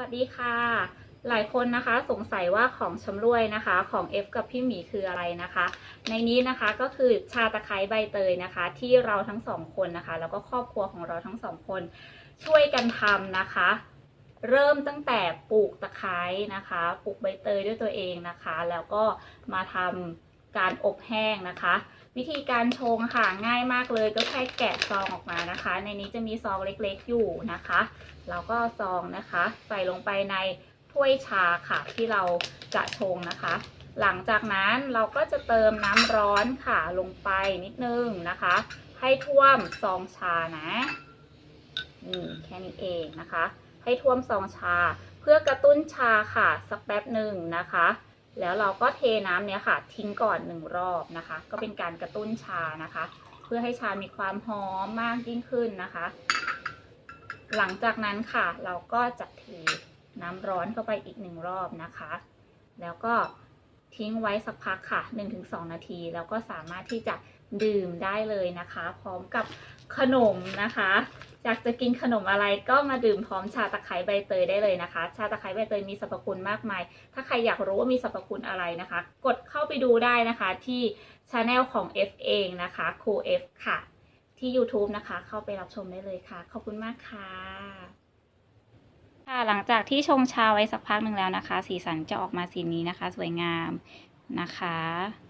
วัสดีค่ะ หลายคนนะคะสงสัยว่าของชำร่วยนะคะของ F กับพี่หมีคืออะไรนะคะ ในนี้นะคะก็คือชาตะไคร้ใบเตยนะคะ ที่เราทั้งสองคนนะคะ แล้วก็ครอบครัวของเราทั้งสองคน ช่วยกันทำนะคะ เริ่มตั้งแต่ปลูกตะไคร้นะคะปลูกใบเตยด้วยตัวเองนะคะ แล้วก็มาทำการอบแห้งนะคะ วิธีการชงค่ะง่ายมากเลยก็แค่แกะซองออกมานะคะ ในนี้จะมีซองเล็กๆอยู่นะคะเราก็ซองนะคะ ใส่ลงไปในถ้วยชาค่ะที่เราจะชงนะคะ หลังจากนั้นเราก็จะเติมน้ำร้อนค่ะลงไปนิดนึงนะคะ ให้ท่วมซองชานะนี่แค่นี้เองนะคะ ให้ท่วมซองชา เพื่อกระตุ้นชาค่ะสักแป๊บหนึ่งนะคะ แล้วเราก็เทน้ำเนี้ยค่ะทิ้งก่อนหนึ่งรอบนะคะ ก็เป็นการกระตุ้นชานะคะ เพื่อให้ชามีความหอมมากยิ่งขึ้นนะคะ หลังจากนั้นค่ะ เราก็จะเทน้ำร้อนเข้าไปอีกหนึ่งรอบนะคะ แล้วก็ทิ้งไว้สักพักค่ะ 1-2 นาที แล้วก็สามารถที่จะดื่มได้เลยนะคะ พร้อมกับขนมนะคะ อยากจะกินขนมอะไรก็มาดื่มพร้อมชาตะไคร้ใบเตยได้เลยนะคะ ชาตะไคร้ใบเตยมีสรรพคุณมากมาย ถ้าใครอยากรู้ว่ามีสรรพคุณอะไรนะคะ กดเข้าไปดูได้นะคะที่ช anel ของ F เองนะคะครู F ค่ะ ที่ YouTube นะคะ เข้าไปรับชมได้เลยค่ะ ขอบคุณมากค่ะค่ะหลังจากที่ชงชาไว้สักพักหนึ่งแล้วนะคะ สีสันจะออกมาสีนี้นะคะ สวยงามนะคะ